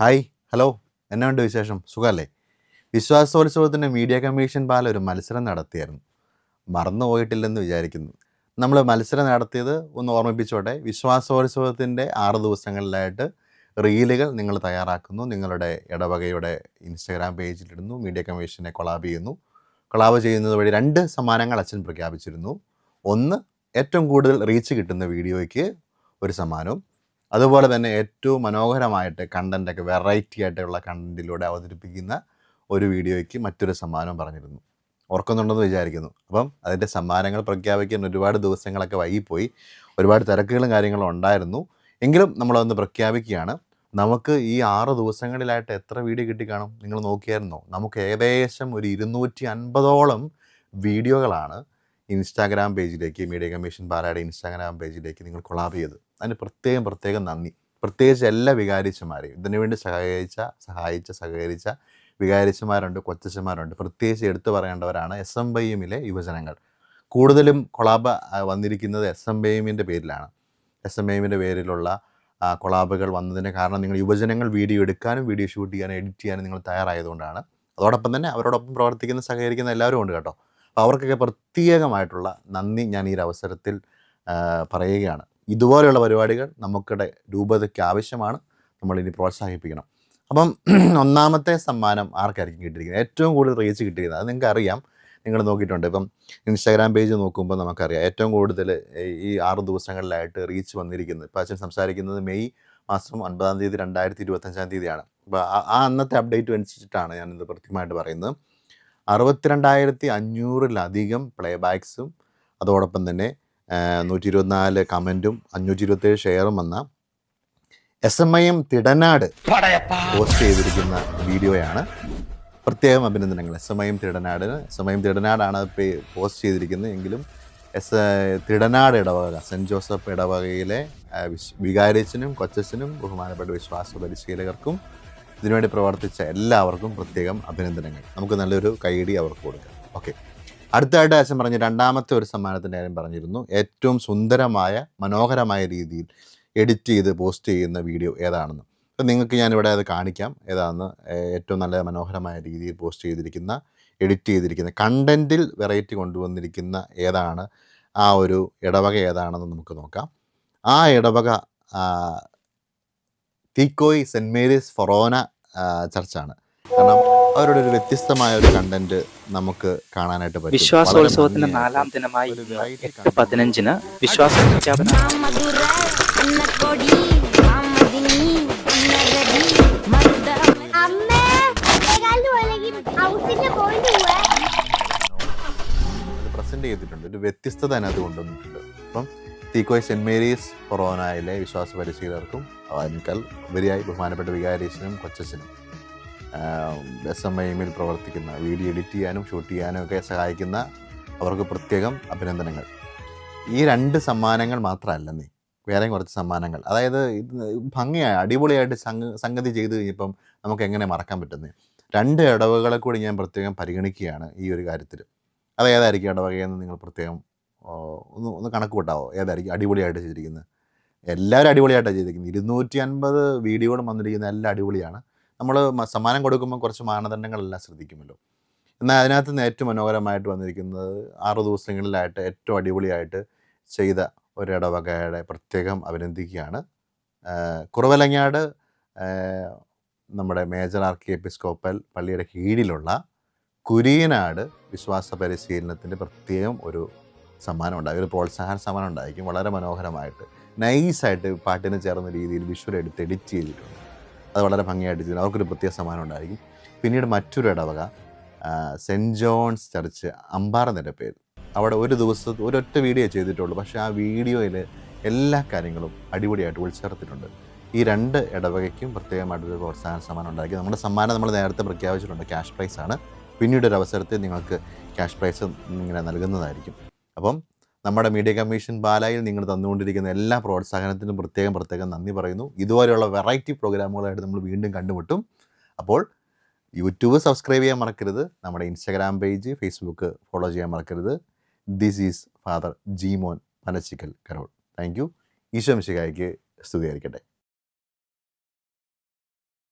Hi hello. എന്നാ ഉണ്ട് വിശേഷം? സുഖമല്ലേ വിശ്വാസോത്സവത്തിന്റെ മീഡിയ കമ്മീഷൻ പാല ഒരു മത്സരം നടത്തിയായിരുന്നു. മറന്നു പോയിട്ടില്ലെന്ന് വിചാരിക്കുന്നു. നമ്മൾ മത്സരം നടത്തിയത് ഒന്ന് ഓർമ്മിപ്പിച്ചോട്ടെ. വിശ്വാസോത്സവത്തിന്റെ ആറ് ദിവസങ്ങളിലായിട്ട് റീലുകൾ നിങ്ങൾ തയ്യാറാക്കുന്നു. നിങ്ങളുടെ ഇടവകയുടെ ഇൻസ്റ്റാഗ്രാം പേജിലിടുന്നു. മീഡിയ കമ്മീഷനെ കൊളാബ് ചെയ്യുന്നു. കൊളാബ് ചെയ്യുന്നത് വഴി രണ്ട് സമ്മാനങ്ങൾ അച്ഛൻ പ്രഖ്യാപിച്ചിരുന്നു. ഒന്ന് ഏറ്റവും കൂടുതൽ റീച്ച് കിട്ടുന്ന വീഡിയോയ്ക്ക് ഒരു സമ്മാനവും. അതുപോലെ തന്നെ ഏറ്റവും മനോഹരമായിട്ട് കണ്ടന്റൊക്കെ വെറൈറ്റി ആയിട്ടുള്ള കണ്ടന്റിലൂടെ അവതരിപ്പിക്കുന്ന ഒരു വീഡിയോയ്ക്ക് മറ്റൊരു സമ്മാനം പറഞ്ഞിരുന്നു. ഓർക്കുന്നുണ്ടെന്ന് വിചാരിക്കുന്നു. അപ്പം അതിന്റെ സമ്മാനങ്ങൾ പ്രഖ്യാപിക്കാൻ ഒരുപാട് ദിവസങ്ങളൊക്കെ വൈകിപ്പോയി ഒരുപാട് തിരക്കുകളും കാര്യങ്ങളും ഉണ്ടായിരുന്നു. എങ്കിലും നമ്മളതൊന്ന് പ്രഖ്യാപിക്കുകയാണ്. നമുക്ക് ഈ ആറ് ദിവസങ്ങളിലായിട്ട് എത്ര വീഡിയോ കിട്ടിക്കാണും നിങ്ങൾ നോക്കിയായിരുന്നോ? നമുക്ക് ഏകദേശം ഒരു ഇരുന്നൂറ്റി അൻപതോളം വീഡിയോകളാണ് ഇൻസ്റ്റാഗ്രാം പേജിലേക്ക് മീഡിയ കമ്മീഷൻ പാലയുടെ ഇൻസ്റ്റാഗ്രാം പേജിലേക്ക് നിങ്ങൾ കൊളാബ് ചെയ്തു. അതിന് പ്രത്യേകം പ്രത്യേകം നന്ദി. പ്രത്യേകിച്ച് എല്ലാ വികാരിച്ചമാരെയും ഇതിനു വേണ്ടി സഹായിച്ച സഹായിച്ച സഹകരിച്ച വികാരിച്ചമാരുണ്ട് കൊച്ചച്ചന്മാരുണ്ട്. പ്രത്യേകിച്ച് എടുത്തു പറയേണ്ടവരാണ് എസ് എം ബൈ എമ്മിലെ യുവജനങ്ങൾ. കൂടുതലും കൊളാബ് വന്നിരിക്കുന്നത് എസ് എം ബൈ എമ്മിന്റെ പേരിലാണ്. എസ് എം ബൈ എമ്മിന്റെ പേരിലുള്ള കൊളാബുകൾ വന്നതിന് കാരണം നിങ്ങൾ യുവജനങ്ങൾ വീഡിയോ എടുക്കാനും വീഡിയോ ഷൂട്ട് ചെയ്യാനും എഡിറ്റ് ചെയ്യാനും നിങ്ങൾ തയ്യാറായതുകൊണ്ടാണ്. അതോടൊപ്പം തന്നെ അവരോടൊപ്പം പ്രവർത്തിക്കുന്ന സഹകരിക്കുന്ന എല്ലാവരും ഉണ്ട് കേട്ടോ. അവർക്കൊക്കെ പ്രത്യേകമായിട്ടുള്ള നന്ദി ഞാൻ ഈ ഒരു അവസരത്തിൽ പറയുകയാണ്. ഇതുപോലെയുള്ള പരിപാടികൾ നമുക്കിടെ രൂപതയ്ക്ക് ആവശ്യമാണ്. നമ്മളിനി പ്രോത്സാഹിപ്പിക്കണം. അപ്പം ഒന്നാമത്തെ സമ്മാനം ആർക്കായിരിക്കും കിട്ടിയിരിക്കുന്നത്? ഏറ്റവും കൂടുതൽ റീച്ച് കിട്ടിയിരിക്കുന്നത്? അത് നിങ്ങൾക്ക് അറിയാം നിങ്ങൾ നോക്കിയിട്ടുണ്ട്. ഇപ്പം ഇൻസ്റ്റാഗ്രാം പേജ് നോക്കുമ്പോൾ നമുക്കറിയാം. ഏറ്റവും കൂടുതൽ ഈ ആറ് ദിവസങ്ങളിലായിട്ട് റീച്ച് വന്നിരിക്കുന്നത്. ഇപ്പം അച്ഛൻ സംസാരിക്കുന്നത് മെയ് മാസം ഒൻപതാം തീയതി രണ്ടായിരത്തി ഇരുപത്തഞ്ചാം തീയതിയാണ്. അപ്പോൾ ആ അന്നത്തെ അപ്ഡേറ്റ് അനുസരിച്ചിട്ടാണ് ഞാനിത് കൃത്യമായിട്ട് പറയുന്നത്. അറുപത്തിരണ്ടായിരത്തി അഞ്ഞൂറിലധികം പ്ലേ ബാക്സും അതോടൊപ്പം തന്നെ നൂറ്റി ഇരുപത്തിനാല് കമന്റും അഞ്ഞൂറ്റി ഇരുപത്തേഴ് ഷെയറും വന്ന S M I M Thidanad post ചെയ്തിരിക്കുന്ന വീഡിയോയാണ്. പ്രത്യേകം അഭിനന്ദനങ്ങൾ. എസ് എം ഐ എം തിടനാടിന് എസ് എം ഐ എം തിടനാടാണ് അത് പോസ്റ്റ് ചെയ്തിരിക്കുന്നത്. എങ്കിലും എസ് തിടനാട് ഇടവക സെന്റ് ജോസഫ് ഇടവകയിലെ വികാരിച്ചനും കൊച്ചനും ബഹുമാനപ്പെട്ട വിശ്വാസ പരിശീലകർക്കും ഇതിനുവേണ്ടി പ്രവർത്തിച്ച എല്ലാവർക്കും പ്രത്യേകം അഭിനന്ദനങ്ങൾ. നമുക്ക് നല്ലൊരു കൈയടി അവർക്ക് കൊടുക്കാം. ഓക്കെ അടുത്തായിട്ട് അച്ഛൻ പറഞ്ഞ രണ്ടാമത്തെ ഒരു സമ്മാനത്തിന്റെ കാര്യം പറഞ്ഞിരുന്നു. ഏറ്റവും സുന്ദരമായ മനോഹരമായ രീതിയിൽ എഡിറ്റ് ചെയ്ത് പോസ്റ്റ് ചെയ്യുന്ന വീഡിയോ ഏതാണെന്ന്. അപ്പം നിങ്ങൾക്ക് ഞാനിവിടെ അത് കാണിക്കാം. ഏതാണെന്ന്? ഏറ്റവും നല്ല മനോഹരമായ രീതിയിൽ പോസ്റ്റ് ചെയ്തിരിക്കുന്ന എഡിറ്റ് ചെയ്തിരിക്കുന്ന കണ്ടന്റിൽ വെറൈറ്റി കൊണ്ടുവന്നിരിക്കുന്ന ഏതാണ്? ആ ഒരു ഇടവക ഏതാണെന്ന് നമുക്ക് നോക്കാം. ആ ഇടവക തീക്കോയ് സെന്റ് മേരീസ് ഫൊറോന ചർച്ചാണ്. കാരണം അവരുടെ ഒരു വ്യത്യസ്തമായ ഒരു കണ്ടന്റ് നമുക്ക് കാണാനായിട്ട് പറ്റും. വിശ്വാസോത്സവത്തിന്റെ നാലാം ദിനമായി എട്ട്. പതിനഞ്ചിന് വിശ്വാസ പ്രഖ്യാപനം പ്രസന്റ് ചെയ്തിട്ടുണ്ട്. ഒരു വ്യത്യസ്തത അതിനകത്ത് കൊണ്ടുവന്നിട്ടുണ്ട്. അപ്പം തീക്കോയ് സെന്റ് മേരീസ് കൊറോനയിലെ വിശ്വാസ പരിശീലകർക്കും അതിനേക്കൽ ഉപരിയായി ബഹുമാനപ്പെട്ട വികാരീശനും കൊച്ചസിനും എസ് എം ഐ എമ്മിൽ പ്രവർത്തിക്കുന്ന വീഡിയോ എഡിറ്റ് ചെയ്യാനും ഷൂട്ട് ചെയ്യാനും ഒക്കെ സഹായിക്കുന്ന അവർക്ക് പ്രത്യേകം അഭിനന്ദനങ്ങൾ. ഈ രണ്ട് സമ്മാനങ്ങൾ മാത്രമല്ല നീ വേറെ കുറച്ച് സമ്മാനങ്ങൾ. അതായത് ഭംഗിയായി അടിപൊളിയായിട്ട് സംഗ സംഗതി ചെയ്ത് കഴിഞ്ഞപ്പം നമുക്ക് എങ്ങനെ മറക്കാൻ പറ്റുന്നത് രണ്ട് ഇടവകളെ കൂടി ഞാൻ പ്രത്യേകം പരിഗണിക്കുകയാണ് ഈ ഒരു കാര്യത്തിൽ അത് ഏതായിരിക്കും ഇടവകയെന്ന് നിങ്ങൾ പ്രത്യേകം ഒന്ന് ഒന്ന് കണക്ക് കൂട്ടാവോ ഏതായിരിക്കും അടിപൊളിയായിട്ട് ചെയ്തിരിക്കുന്നത് എല്ലാവരും അടിപൊളിയായിട്ടാണ് ചെയ്തിരിക്കുന്നത് ഇരുന്നൂറ്റി അൻപത് വീഡിയോകളും വന്നിരിക്കുന്ന എല്ലാം അടിപൊളിയാണ്. നമ്മൾ സമ്മാനം കൊടുക്കുമ്പോൾ കുറച്ച് മാനദണ്ഡങ്ങളെല്ലാം ശ്രദ്ധിക്കുമല്ലോ. എന്നാൽ അതിനകത്ത് നിന്ന് ഏറ്റവും മനോഹരമായിട്ട് വന്നിരിക്കുന്നത് ആറ് ദിവസങ്ങളിലായിട്ട് ഏറ്റവും അടിപൊളിയായിട്ട് ചെയ്ത ഒരിടവകയുടെ പ്രത്യേകം അഭിനന്ദിക്കുകയാണ്. കുറവലങ്ങാട് നമ്മുടെ മേജർ ആർക്കി എപ്പിസ്കോപ്പൽ പള്ളിയുടെ കീഴിലുള്ള കുരിയനാട് വിശ്വാസ പരിശീലനത്തിന്റെ പ്രത്യേകം ഒരു സമ്മാനം ഉണ്ടായി ഒരു പ്രോത്സാഹന സമ്മാനം ഉണ്ടായിരിക്കും വളരെ മനോഹരമായിട്ട്. നൈസായിട്ട് പാട്ടിന് ചേർന്ന രീതിയിൽ വിഷ്വൽ എടുത്ത് എഡിറ്റ് ചെയ്തിട്ടുണ്ട്. അത് വളരെ ഭംഗിയായിട്ട് ചെയ്തു അവർക്കൊരു പ്രത്യേക സമ്മാനം ഉണ്ടായിരിക്കും പിന്നീട് മറ്റൊരു ഇടവക സെന്റ് ജോൺസ് ചർച്ച് അമ്പാറ പേര്. അവിടെ ഒരു ദിവസം ഒരൊറ്റ വീഡിയോ ചെയ്തിട്ടുള്ളൂ. പക്ഷേ ആ വീഡിയോയിൽ എല്ലാ കാര്യങ്ങളും അടിപൊളിയായിട്ട് ഉൾച്ചേർത്തിട്ടുണ്ട്. ഈ രണ്ട് ഇടവകയ്ക്കും പ്രത്യേകമായിട്ടൊരു പ്രോത്സാഹന സമ്മാനം ഉണ്ടാക്കി നമ്മുടെ സമ്മാനം നമ്മൾ നേരത്തെ പ്രഖ്യാപിച്ചിട്ടുണ്ട്. ക്യാഷ് പ്രൈസാണ്. പിന്നീട് ഒരു അവസരത്തിൽ നിങ്ങൾക്ക് ക്യാഷ് പ്രൈസ് ഇങ്ങനെ നൽകുന്നതായിരിക്കും. അപ്പം നമ്മുടെ മീഡിയ കമ്മീഷൻ പാലായിൽ നിങ്ങൾ തന്നുകൊണ്ടിരിക്കുന്ന എല്ലാ പ്രോത്സാഹനത്തിനും പ്രത്യേകം പ്രത്യേകം നന്ദി പറയുന്നു. ഇതുപോലെയുള്ള വെറൈറ്റി പ്രോഗ്രാമുകളായിട്ട് നമ്മൾ വീണ്ടും കണ്ടുമുട്ടും. അപ്പോൾ യൂട്യൂബ് സബ്സ്ക്രൈബ് ചെയ്യാൻ മറക്കരുത്. നമ്മുടെ ഇൻസ്റ്റാഗ്രാം പേജ് ഫേസ്ബുക്ക് ഫോളോ ചെയ്യാൻ മറക്കരുത്. This is father Jeemon Panachickal carol thank you Eesho മിശികായ്ക്ക് സ്തുതിയായിരിക്കട്ടെ.